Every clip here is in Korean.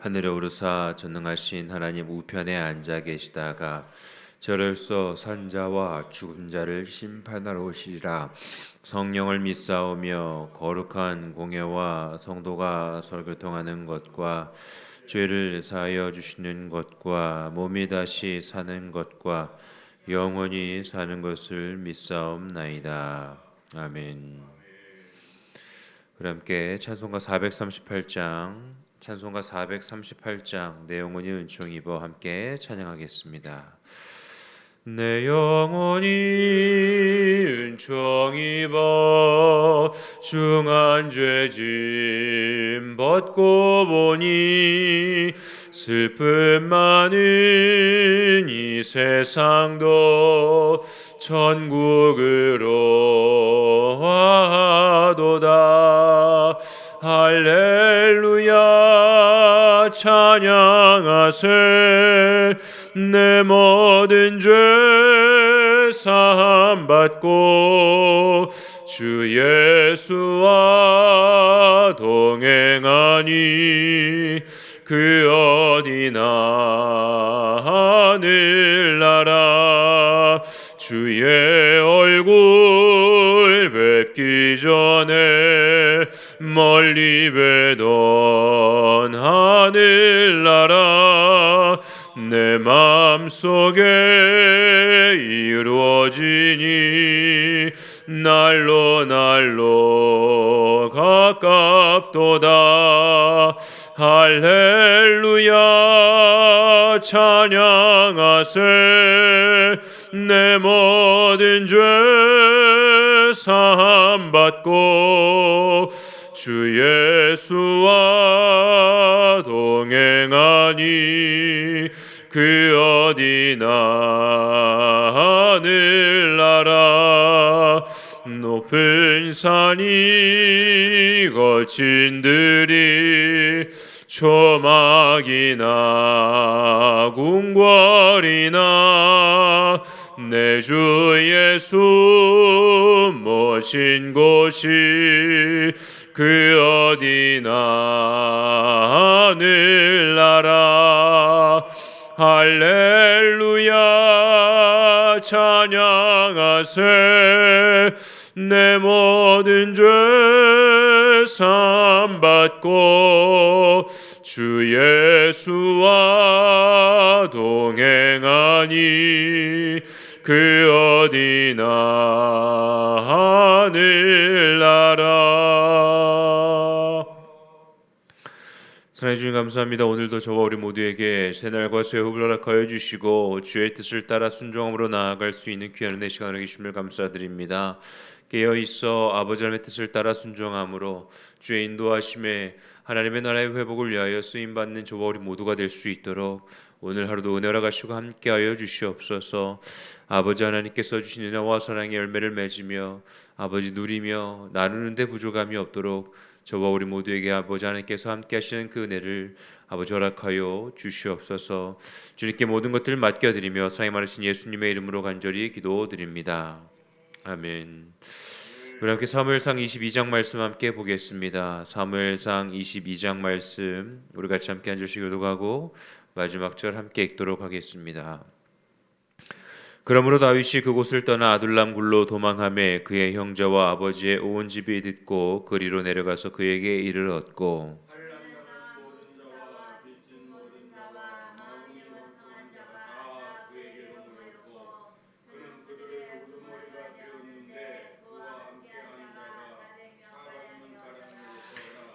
하늘에 오르사 전능하신 하나님 우편에 앉아 계시다가 저럴서 산자와 죽은 자를 심판하러 오시리라. 성령을 믿사오며 거룩한 공예와 성도가 설교통하는 것과 죄를 사하여 주시는 것과 몸이 다시 사는 것과 영원히 사는 것을 믿사옵나이다. 아멘. 우리 함께 찬송가 438장 찬송가 438장 내 영혼이 은총 입어 함께 찬양하겠습니다. 내 영혼이 은총 입어 중한 죄짐 벗고 보니 슬픔 많은 이 세상도 천국으로 와도다 할렐루야 찬양하세. 내 모든 죄 사함 받고 주 예수와 동행하니 그 어디나 하늘나라 주의 얼굴 뵙기 전에 멀리 뵈던 하늘나라 내 맘속에 이루어지니 날로 날로 가깝도다. 할렐루야 찬양하세. 내 모든 죄 사함 받고 주 예수와 동행하니 그 어디나 하늘나라. 높은 산이 거친 들이 초막이나 궁궐이나 내 주 예수 모신 곳이 그 어디나 하늘나라. 할렐루야 찬양하세. 내 모든 죄삼 받고 주 예수와 동행하니 그 어디나 하늘 사랑해 주님 감사합니다. 오늘도 저와 우리 모두에게 새날과 새 호흡을 허락하여 주시고 주의 뜻을 따라 순종함으로 나아갈 수 있는 귀한 은혜 시간을 주심을 감사드립니다. 깨어 있어 아버지 하나님의 뜻을 따라 순종함으로 주의 인도하심에 하나님의 나라의 회복을 위하여 쓰임 받는 저와 우리 모두가 될 수 있도록 오늘 하루도 은혜라 가시고 함께하여 주시옵소서. 아버지 하나님께서 주신 은혜와 사랑의 열매를 맺으며 아버지 누리며 나누는 데 부족함이 없도록 저와 우리 모두에게 아버지 하나님께서 함께 하시는 그 은혜를 아버지 허락하여 주시옵소서. 주님께 모든 것들을 맡겨 드리며 사랑이 많으신 예수님의 이름으로 간절히 기도드립니다. 아멘. 우리 함께 사무엘상 22장 말씀 함께 보겠습니다. 사무엘상 22장 말씀 우리 같이 함께 한 절씩 교독하고 마지막 절 함께 읽도록 하겠습니다. 그러므로 다윗이 그곳을 떠나 아둘람 굴로 도망하매 그의 형제와 아버지의 온 집이 듣고 그리로 내려가서 그에게 이를 얻고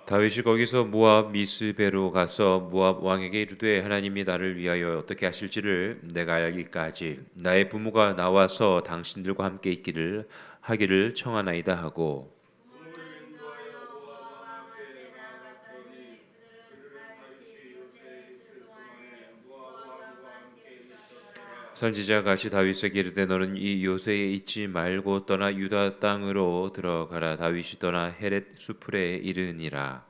다윗이 거기서 모압 미스베로 가서 모압 왕에게 이르되 하나님이 나를 위하여 어떻게 하실지를 내가 알기까지 나의 부모가 나와서 당신들과 함께 있기를 하기를 청하나이다 하고 선지자 가시 다윗에게 이르되 너는 이 요새에 있지 말고 떠나 유다 땅으로 들어가라. 다윗이 떠나 헤렛 수풀에 이르니라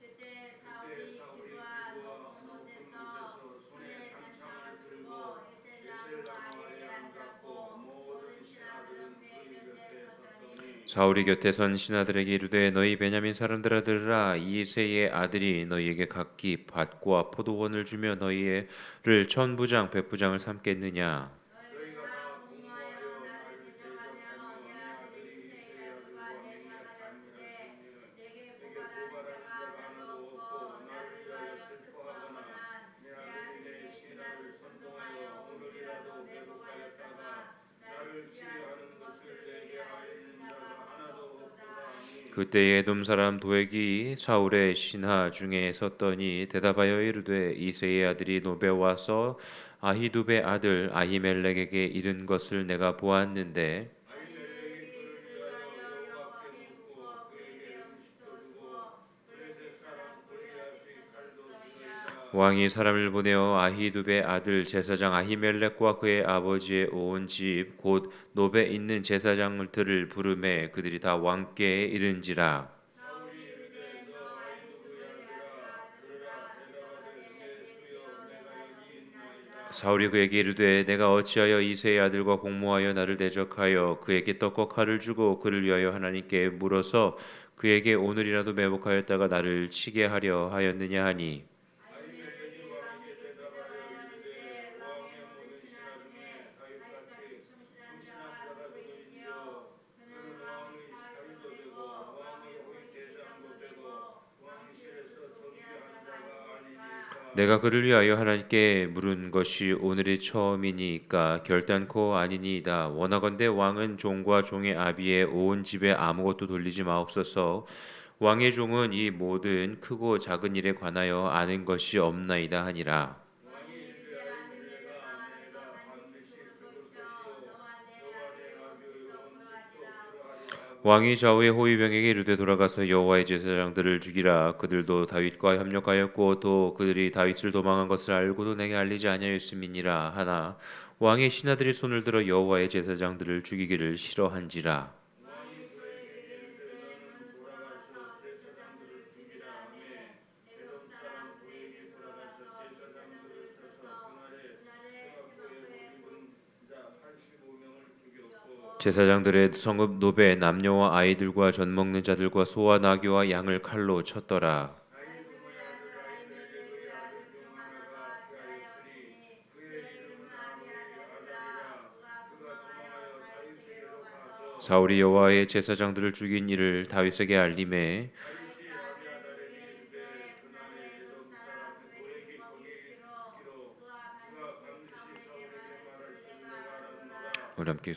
그때 사울이 기브와 높은 곳에서 손에 단창을 들고 에셀 나무 아래에 앉았고 모든 신하들은 그의 곁에 섰더니 사울이 곁에 선 신하들에게 이르되 너희 베냐민 사람들아 들으라 이세의 아들이 너희에게 각기 밭과 포도원을 주며 너희를 천부장 백부장을 삼겠느냐 그때에 에돔 사람 도액이 사울의 신하 중에 섰더니 대답하여 이르되 이세의 아들이 노베 와서 아히두베 아들 아히멜렉에게 이른 것을 내가 보았는데 왕이 사람을 보내어 아히두베 아들 제사장 아히멜렉과 그의 아버지의 온 집 곧 노베 있는 제사장들을 부르매 그들이 다 왕께 이른지라. 사울이 그에게 이르되 내가 어찌하여 이세의 아들과 공모하여 나를 대적하여 그에게 떡과 칼을 주고 그를 위하여 하나님께 물어서 그에게 오늘이라도 매복하였다가 나를 치게 하려 하였느냐 하니 내가 그를 위하여 하나님께 물은 것이 오늘이 처음이니까 결단코 아니니이다. 원하건대 왕은 종과 종의 아비의 온 집에 아무것도 돌리지 마옵소서. 왕의 종은 이 모든 크고 작은 일에 관하여 아는 것이 없나이다 하니라. 왕이 좌우의 호위병에게 이르되 돌아가서 여호와의 제사장들을 죽이라. 그들도 다윗과 협력하였고 또 그들이 다윗을 도망한 것을 알고도 내게 알리지 아니하였음이니라 하나 왕의 신하들이 손을 들어 여호와의 제사장들을 죽이기를 싫어한지라 제사장들의 성읍 노베 남녀와 아이들과 젖 먹는 자들과 소와 나귀와 양을 칼로 쳤더라. 사울이 여호와의 제사장들을 죽인 일을 다윗에게 알림해 우리 함께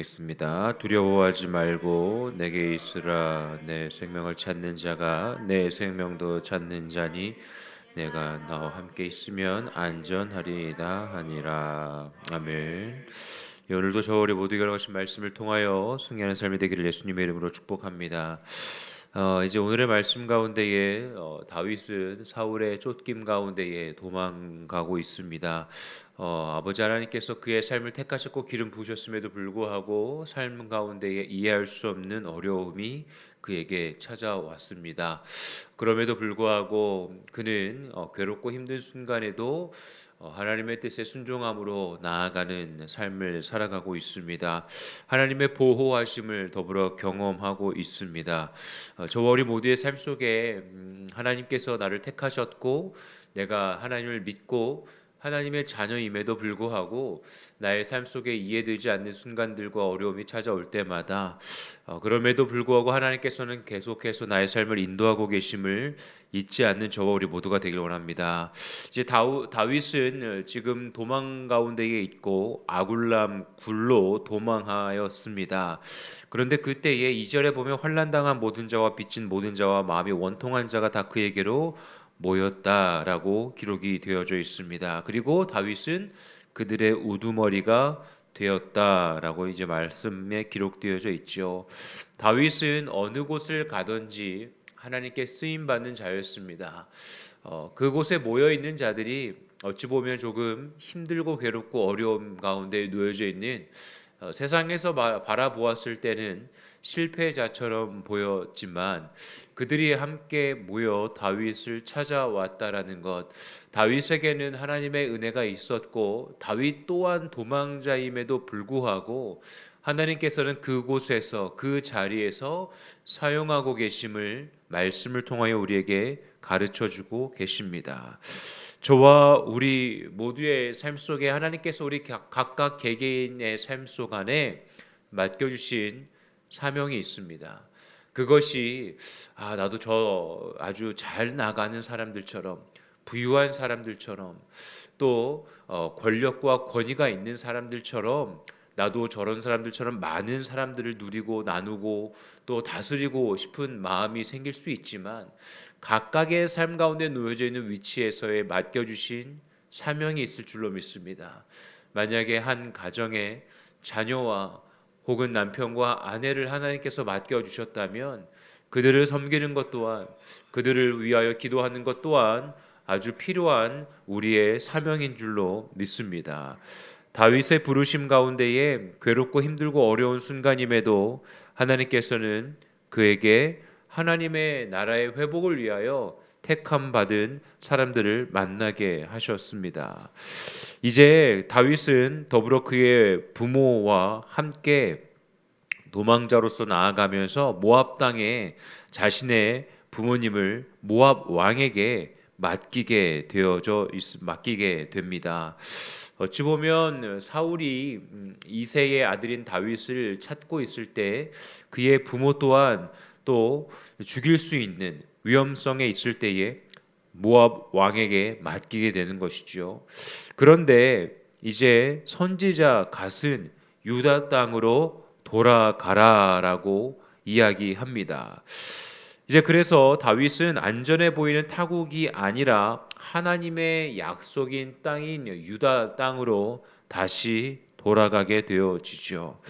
있습니다. 두려워하지 말고 내게 있으라 내 생명을 찾는 자가 내 생명도 찾는 자니 내가 나와 함께 있으면 안전하리이다 하니라 아멘. 예, 오늘도 저월에 모두 결과하신 말씀을 통하여 승리하는 삶이 되기를 예수님의 이름으로 축복합니다. 어, 이제 오늘의 말씀 가운데에 어, 다윗은 사울의 쫓김 가운데에 도망가고 있습니다. 어, 아버지 하나님께서 그의 삶을 택하셨고 기름 부으셨음에도 불구하고 삶 가운데에 이해할 수 없는 어려움이 그에게 찾아왔습니다. 그럼에도 불구하고 그는 어, 괴롭고 힘든 순간에도 어, 하나님의 뜻에 순종함으로 나아가는 삶을 살아가고 있습니다. 하나님의 보호하심을 더불어 경험하고 있습니다. 어, 저와 우리 모두의 삶 속에 음, 하나님께서 나를 택하셨고 내가 하나님을 믿고 하나님의 자녀임에도 불구하고 나의 삶 속에 이해되지 않는 순간들과 어려움이 찾아올 때마다 어, 그럼에도 불구하고 하나님께서는 계속해서 나의 삶을 인도하고 계심을 잊지 않는 저와 우리 모두가 되길 원합니다. 이제 다우, 다윗은 지금 도망 가운데에 있고 아굴람 굴로 도망하였습니다. 그런데 그때에 2절에 보면 환난 당한 모든 자와 빚진 모든 자와 마음이 원통한 자가 다 그에게로 모였다라고 기록이 되어져 있습니다. 그리고 다윗은 그들의 우두머리가 되었다라고 이제 말씀에 기록되어져 있죠. 다윗은 어느 곳을 가든지 하나님께 쓰임 받는 자였습니다. 어, 그곳에 모여 있는 자들이 어찌 보면 조금 힘들고 괴롭고 어려움 가운데 놓여져 있는 어, 세상에서 바, 바라보았을 때는 실패자처럼 보였지만 그들이 함께 모여 다윗을 찾아왔다라는 것, 다윗에게는 하나님의 은혜가 있었고 다윗 또한 도망자임에도 불구하고 하나님께서는 그곳에서 그 자리에서 사용하고 계심을 말씀을 통하여 우리에게 가르쳐 주고 계십니다. 저와 우리 모두의 삶 속에 하나님께서 우리 각- 각각 개개인의 삶 속 안에 맡겨 주신 사명이 있습니다. 그것이 아 나도 저 아주 잘 나가는 사람들처럼 부유한 사람들처럼 또 어, 권력과 권위가 있는 사람들처럼 나도 저런 사람들처럼 많은 사람들을 누리고 나누고 또 다스리고 싶은 마음이 생길 수 있지만 각각의 삶 가운데 놓여져 있는 위치에서의 맡겨주신 사명이 있을 줄로 믿습니다. 만약에 한 가정에 자녀와 혹은 남편과 아내를 하나님께서 맡겨 주셨다면 그들을 섬기는 것 또한 그들을 위하여 기도하는 것 또한 아주 필요한 우리의 사명인 줄로 믿습니다. 다윗의 부르심 가운데에 괴롭고 힘들고 어려운 순간임에도 하나님께서는 그에게 하나님의 나라의 회복을 위하여 택함 받은 사람들을 만나게 하셨습니다. 이제 다윗은 더불어 그의 부모와 함께 도망자로서 나아가면서 모압 땅에 자신의 부모님을 모압 왕에게 맡기게 되어져 있, 맡기게 됩니다. 어찌 보면 사울이 음, 이세의 아들인 다윗을 찾고 있을 때 그의 부모 또한 또 죽일 수 있는 위험성에 있을 때에 모압 왕에게 맡기게 되는 것이죠. 그런데 이제 선지자 갓은 유다 땅으로 돌아가라라고 이야기합니다. 이제 그래서 다윗은 안전해 보이는 타국이 아니라 하나님의 약속인 땅인 유다 땅으로 다시 돌아가게 되어지죠.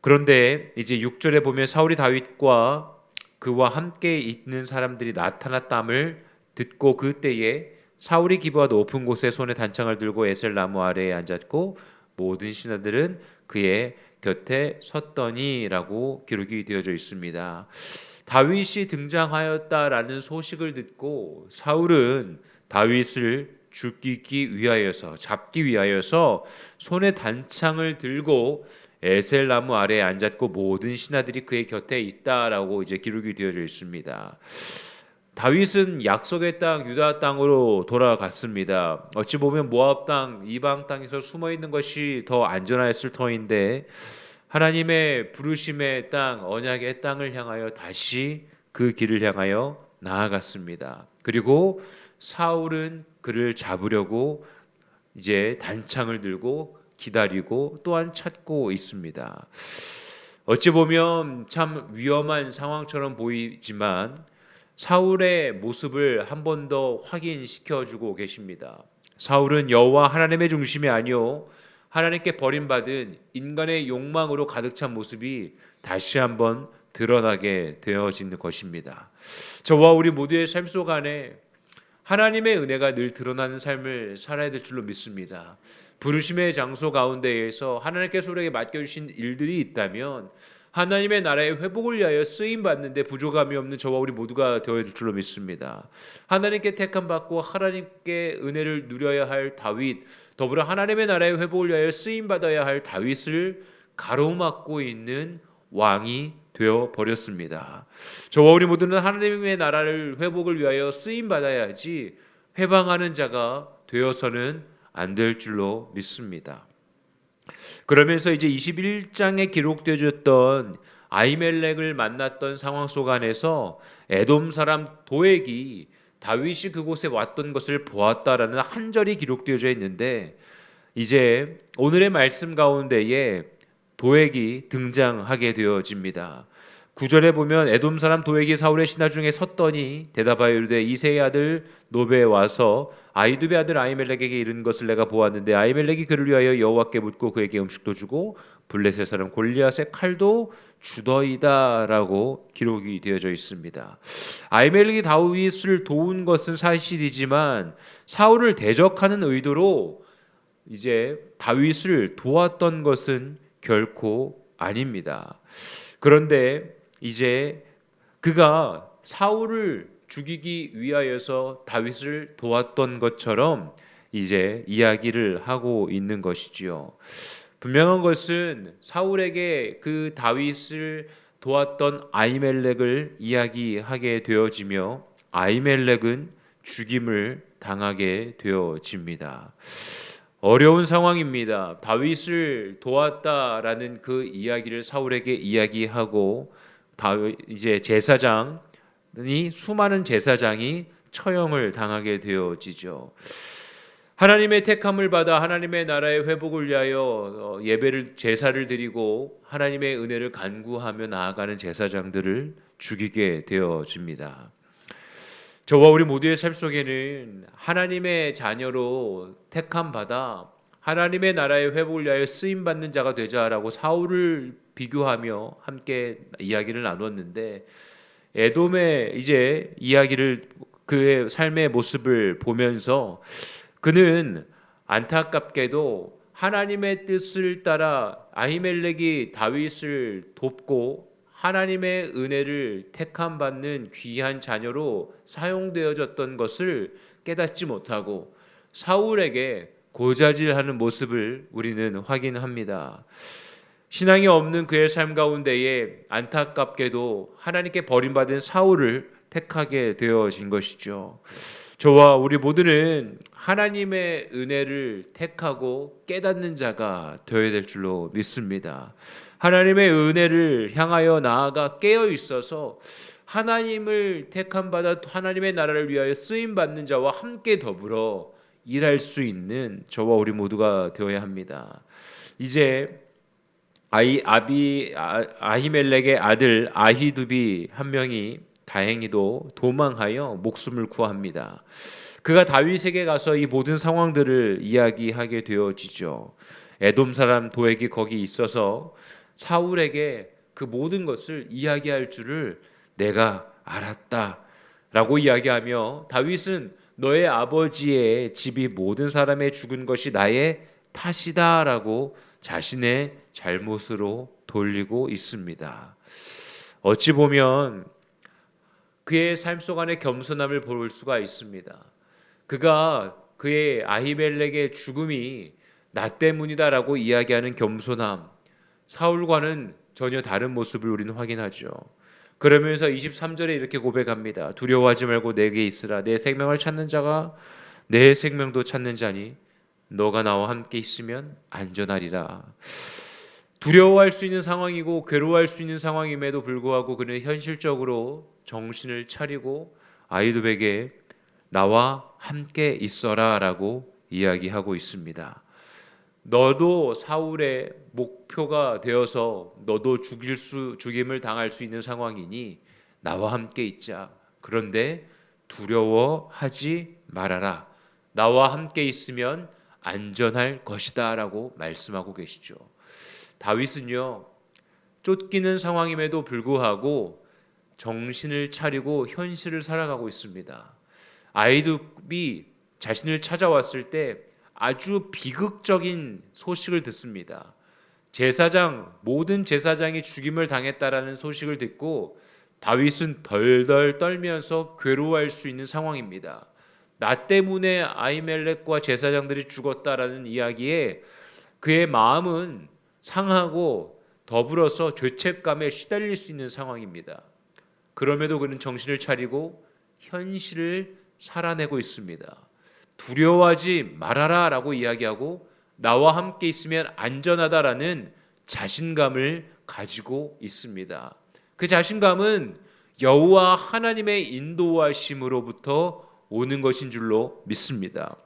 그런데 이제 6절에 보면 사울이 다윗과 그와 함께 있는 사람들이 나타났담을 듣고 그때에 사울이 기부하 높은 곳에 손에 단창을 들고 에셀 나무 아래에 앉았고 모든 신하들은 그의 곁에 섰더니라고 기록이 되어져 있습니다. 다윗이 등장하였다라는 소식을 듣고 사울은 다윗을 죽이기 위하여서 잡기 위하여서 손에 단창을 들고 에셀 나무 아래에 앉았고 모든 신하들이 그의 곁에 있다라고 이제 기록이 되어져 있습니다. 다윗은 약속의 땅 유다 땅으로 돌아갔습니다. 어찌 보면 모압 땅 이방 땅에서 숨어 있는 것이 더 안전하였을 터인데 하나님의 부르심의 땅 언약의 땅을 향하여 다시 그 길을 향하여 나아갔습니다. 그리고 사울은 그를 잡으려고 이제 단창을 들고 기다리고 또한 찾고 있습니다. 어찌 보면 참 위험한 상황처럼 보이지만 사울의 모습을 한 번 더 확인시켜 주고 계십니다. 사울은 여호와 하나님의 중심이 아니요 하나님께 버림받은 인간의 욕망으로 가득 찬 모습이 다시 한번 드러나게 되어지는 것입니다. 저와 우리 모두의 삶 속 안에 하나님의 은혜가 늘 드러나는 삶을 살아야 될 줄로 믿습니다. 부르심의 장소 가운데에서 하나님께서 우리에게 맡겨주신 일들이 있다면 하나님의 나라의 회복을 위하여 쓰임 받는데 부족함이 없는 저와 우리 모두가 되어야 될 줄로 믿습니다. 하나님께 택함 받고 하나님께 은혜를 누려야 할 다윗, 더불어 하나님의 나라의 회복을 위하여 쓰임 받아야 할 다윗을 가로막고 있는 왕이 되어 버렸습니다. 저와 우리 모두는 하나님의 나라를 회복을 위하여 쓰임 받아야지 회방하는 자가 되어서는 안 될 줄로 믿습니다. 그러면서 이제 21장에 기록되어졌던 아이멜렉을 만났던 상황 속 안에서 에돔 사람 도액이 다윗이 그곳에 왔던 것을 보았다라는 한 절이 기록되어져 있는데 이제 오늘의 말씀 가운데에 도액이 등장하게 되어집니다. 구절에 보면 에돔 사람 도액이 사울의 신하 중에 섰더니 대답하여 이르되 이세의 아들 노베에 와서 아이두베 아들 아이멜렉에게 이른 것을 내가 보았는데 아이멜렉이 그를 위하여 여호와께 묻고 그에게 음식도 주고 블레셋 사람 골리앗의 칼도 주더이다라고 기록이 되어져 있습니다. 아이멜렉이 다윗을 도운 것은 사실이지만 사울을 대적하는 의도로 이제 다윗을 도왔던 것은 결코 아닙니다. 그런데 이제 그가 사울을 죽이기 위하여서 다윗을 도왔던 것처럼 이제 이야기를 하고 있는 것이지요. 분명한 것은 사울에게 그 다윗을 도왔던 아이멜렉을 이야기하게 되어지며 아이멜렉은 죽임을 당하게 되어집니다. 어려운 상황입니다. 다윗을 도왔다라는 그 이야기를 사울에게 이야기하고 이제 제사장이 수많은 제사장이 처형을 당하게 되어지죠. 하나님의 택함을 받아 하나님의 나라의 회복을 위하여 어, 예배를 제사를 드리고 하나님의 은혜를 간구하며 나아가는 제사장들을 죽이게 되어집니다. 저와 우리 모두의 삶 속에는 하나님의 자녀로 택함 받아 하나님의 나라의 회복을 위하여 쓰임 받는 자가 되자라고 사울을 비교하며 함께 이야기를 나눴는데 에돔의 이제 이야기를 그의 삶의 모습을 보면서 그는 안타깝게도 하나님의 뜻을 따라 아히멜렉이 다윗을 돕고 하나님의 은혜를 택함 받는 귀한 자녀로 사용되어졌던 것을 깨닫지 못하고 사울에게 고자질하는 모습을 우리는 확인합니다. 신앙이 없는 그의 삶 가운데에 안타깝게도 하나님께 버림받은 사울을 택하게 되어진 것이죠. 저와 우리 모두는 하나님의 은혜를 택하고 깨닫는 자가 되어야 될 줄로 믿습니다. 하나님의 은혜를 향하여 나아가 깨어 있어서 하나님을 택함 받아 하나님의 나라를 위하여 쓰임 받는 자와 함께 더불어 일할 수 있는 저와 우리 모두가 되어야 합니다. 이제 아이 아비 아, 아히멜렉의 아들 아히두비 한 명이 다행히도 도망하여 목숨을 구합니다. 그가 다윗에게 가서 이 모든 상황들을 이야기하게 되어지죠. 에돔 사람 도액이 거기 있어서 사울에게 그 모든 것을 이야기할 줄을 내가 알았다라고 이야기하며 다윗은 너의 아버지의 집이 모든 사람의 죽은 것이 나의 탓이다라고 자신의 잘못으로 돌리고 있습니다. 어찌 보면 그의 삶 속 안에 겸손함을 볼 수가 있습니다. 그가 그의 아히멜렉의 죽음이 나 때문이다라고 이야기하는 겸손함, 사울과는 전혀 다른 모습을 우리는 확인하죠. 그러면서 23절에 이렇게 고백합니다. 두려워하지 말고 내게 있으라. 내 생명을 찾는 자가 내 생명도 찾는 자니 너가 나와 함께 있으면 안전하리라. 두려워할 수 있는 상황이고 괴로워할 수 있는 상황임에도 불구하고 그는 현실적으로 정신을 차리고 아이도백에 나와 함께 있어라라고 이야기하고 있습니다. 너도 사울의 목표가 되어서 너도 죽일 수 죽임을 당할 수 있는 상황이니 나와 함께 있자. 그런데 두려워하지 말아라. 나와 함께 있으면 안전할 것이다라고 말씀하고 계시죠. 다윗은요. 쫓기는 상황임에도 불구하고 정신을 차리고 현실을 살아가고 있습니다. 아이두비 자신을 찾아왔을 때 아주 비극적인 소식을 듣습니다. 제사장 모든 제사장이 죽임을 당했다라는 소식을 듣고 다윗은 덜덜 떨면서 괴로워할 수 있는 상황입니다. 나 때문에 아이멜렉과 제사장들이 죽었다라는 이야기에 그의 마음은 상하고 더불어서 죄책감에 시달릴 수 있는 상황입니다. 그럼에도 그는 정신을 차리고 현실을 살아내고 있습니다. 두려워하지 말아라 라고 이야기하고 나와 함께 있으면 안전하다라는 자신감을 가지고 있습니다. 그 자신감은 여호와 하나님의 인도하심으로부터 오는 것인 줄로 믿습니다.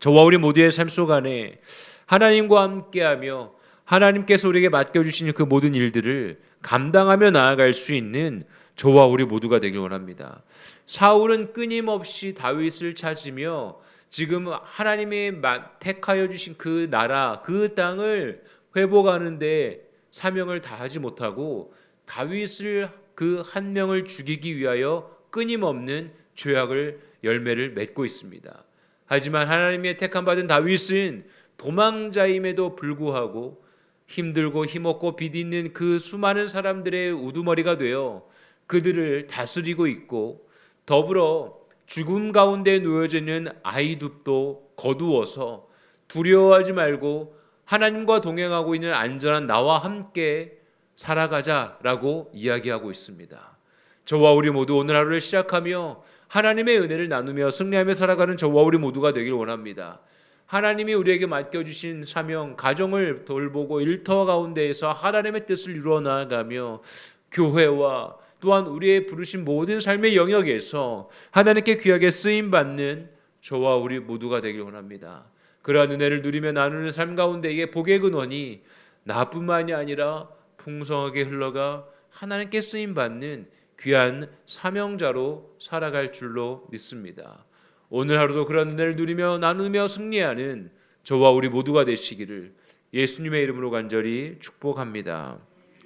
저와 우리 모두의 삶 속 안에 하나님과 함께하며 하나님께서 우리에게 맡겨 주시는 그 모든 일들을 감당하며 나아갈 수 있는 저와 우리 모두가 되길 원합니다. 사울은 끊임없이 다윗을 찾으며 지금 하나님이 마- 택하여 주신 그 나라, 그 땅을 회복하는데 사명을 다하지 못하고 다윗을 그 한 명을 죽이기 위하여 끊임없는 죄악을 열매를 맺고 있습니다. 하지만 하나님의 택함 받은 다윗은 도망자임에도 불구하고 힘들고 힘없고 비디는 그 수많은 사람들의 우두머리가 되어 그들을 다스리고 있고 더불어 죽음 가운데 놓여져 있는 아이둡도 거두어서 두려워하지 말고 하나님과 동행하고 있는 안전한 나와 함께 살아가자라고 이야기하고 있습니다. 저와 우리 모두 오늘 하루를 시작하며 하나님의 은혜를 나누며 승리하며 살아가는 저와 우리 모두가 되길 원합니다. 하나님이 우리에게 맡겨주신 사명, 가정을 돌보고 일터 가운데에서 하나님의 뜻을 이루어 나아가며 교회와 또한 우리의 부르신 모든 삶의 영역에서 하나님께 귀하게 쓰임 받는 저와 우리 모두가 되길 원합니다. 그러한 은혜를 누리며 나누는 삶 가운데 이게 복의 근원이 나뿐만이 아니라 풍성하게 흘러가 하나님께 쓰임 받는 귀한 사명자로 살아갈 줄로 믿습니다. 오늘 하루도 그런 은혜를 누리며 나누며 승리하는 저와 우리 모두가 되시기를 예수님의 이름으로 간절히 축복합니다.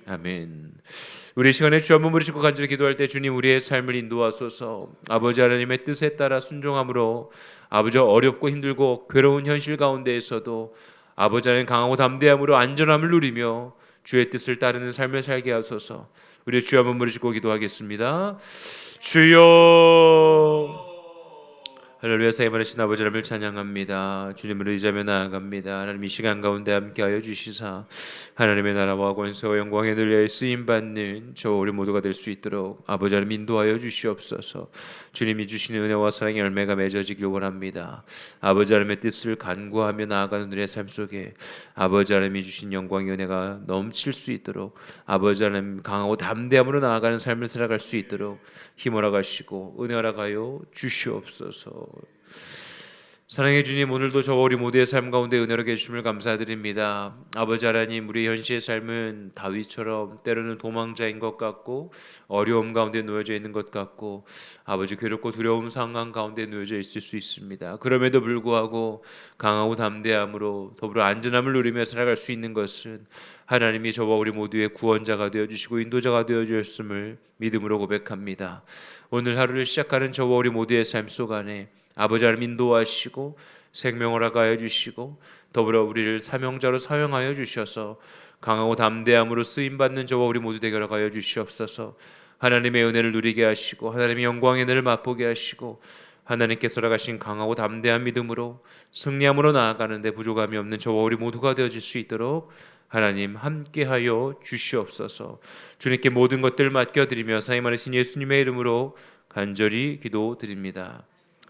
아멘. 우리 시간에 주 한번 부르시고 간절히 기도할 때 주님 우리의 삶을 인도하소서. 아버지 하나님의 뜻에 따라 순종함으로 아버지 어렵고 힘들고 괴로운 현실 가운데에서도 아버지 하나님 강하고 담대함으로 안전함을 누리며 주의 뜻을 따르는 삶을 살게 하소서. 우리 주 한번 부르시고 기도하겠습니다. 주여 할렐루야 사이바르신 아버지 하나님을 찬양합니다. 주님을 의지하며 나아갑니다. 하나님 이 시간 가운데 함께하여 주시사 하나님의 나라와 권세와 영광에 늘려 쓰임 받는 저 우리 모두가 될 수 있도록 아버지 하나님 인도하여 주시옵소서. 주님이 주시는 은혜와 사랑의 열매가 맺어지길 원합니다. 아버지 하나님의 뜻을 간구하며 나아가는 우리의 삶 속에 아버지 하나님이 주신 영광의 은혜가 넘칠 수 있도록 아버지 하나님 강하고 담대함으로 나아가는 삶을 살아갈 수 있도록 힘을 가시고 은혜라 가요 주시옵소서. 사랑해 주님 오늘도 저와 우리 모두의 삶 가운데 은혜로 계심을 감사드립니다. 아버지 하나님 우리 현시의 삶은 다윗처럼 때로는 도망자인 것 같고 어려움 가운데 놓여져 있는 것 같고 아버지 괴롭고 두려운 상황 가운데 놓여져 있을 수 있습니다. 그럼에도 불구하고 강하고 담대함으로 더불어 안전함을 누리며 살아갈 수 있는 것은 하나님이 저와 우리 모두의 구원자가 되어 주시고 인도자가 되어 주셨음을 믿음으로 고백합니다. 오늘 하루를 시작하는 저와 우리 모두의 삶 속 안에 아버지 하나님 인도하시고 생명을 하가해 주시고 더불어 우리를 사명자로 사용하여 주셔서 강하고 담대함으로 쓰임 받는 저와 우리 모두 되게 하여 주시옵소서. 하나님의 은혜를 누리게 하시고 하나님의 영광의 은혜를 맛보게 하시고 하나님께서 허락하신 강하고 담대한 믿음으로 승리함으로 나아가는데 부족함이 없는 저와 우리 모두가 되어질 수 있도록 하나님 함께하여 주시옵소서. 주님께 모든 것들 맡겨드리며 사임 하신 예수님의 이름으로 간절히 기도드립니다.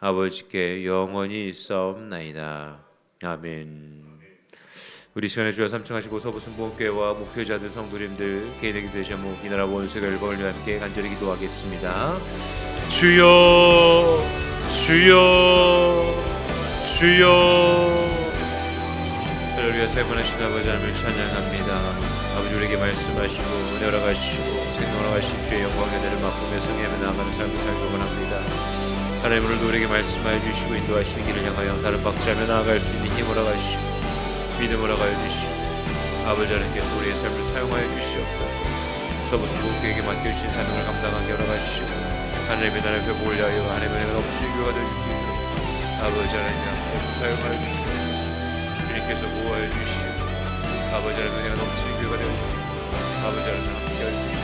아버지께 영원히 있사옵나이다. 아멘. 우리 시간에 주여 삼청하시고 서부순 보험교회와 목회자들 성도님들 개인에게 되시는 이 나라 원수가 일벌과 함께 간절히 기도하겠습니다. 주여 주여 주여 할렐루야 세분하신 아버지 하나님을 찬양합니다. 아버지 우리에게 말씀하시고 은혜로 가시고 생명으로 가신 주의 영광의 은혜를 맛보며 성회하며 나아가는 삶을 살기 원합니다. 하나님 오늘도 우리에게 말씀하여 주시고 인도하시는 길을 향하여 다른 박자하며 나아갈 수 있는 힘으로 가시고 믿음으로 가여 주시고 아버지 하나님께서 우리의 삶을 사용하여 주시옵소서. 서부수 모두에게 맡겨주신 사명을 감당하게 열어가시고 하나님의 나라의 회복을 위하여 하나님의 은혜가 넘치는 교회가 되어줄 수 있도록 아버지 하나님 함께 사용하여 주시옵소서. 주님께서 보호하여 주시고 아버지 하나님의 은혜가 넘치는 교회가 되어줄 수 있도록 아버지 하나님 함께 하여 주시옵소서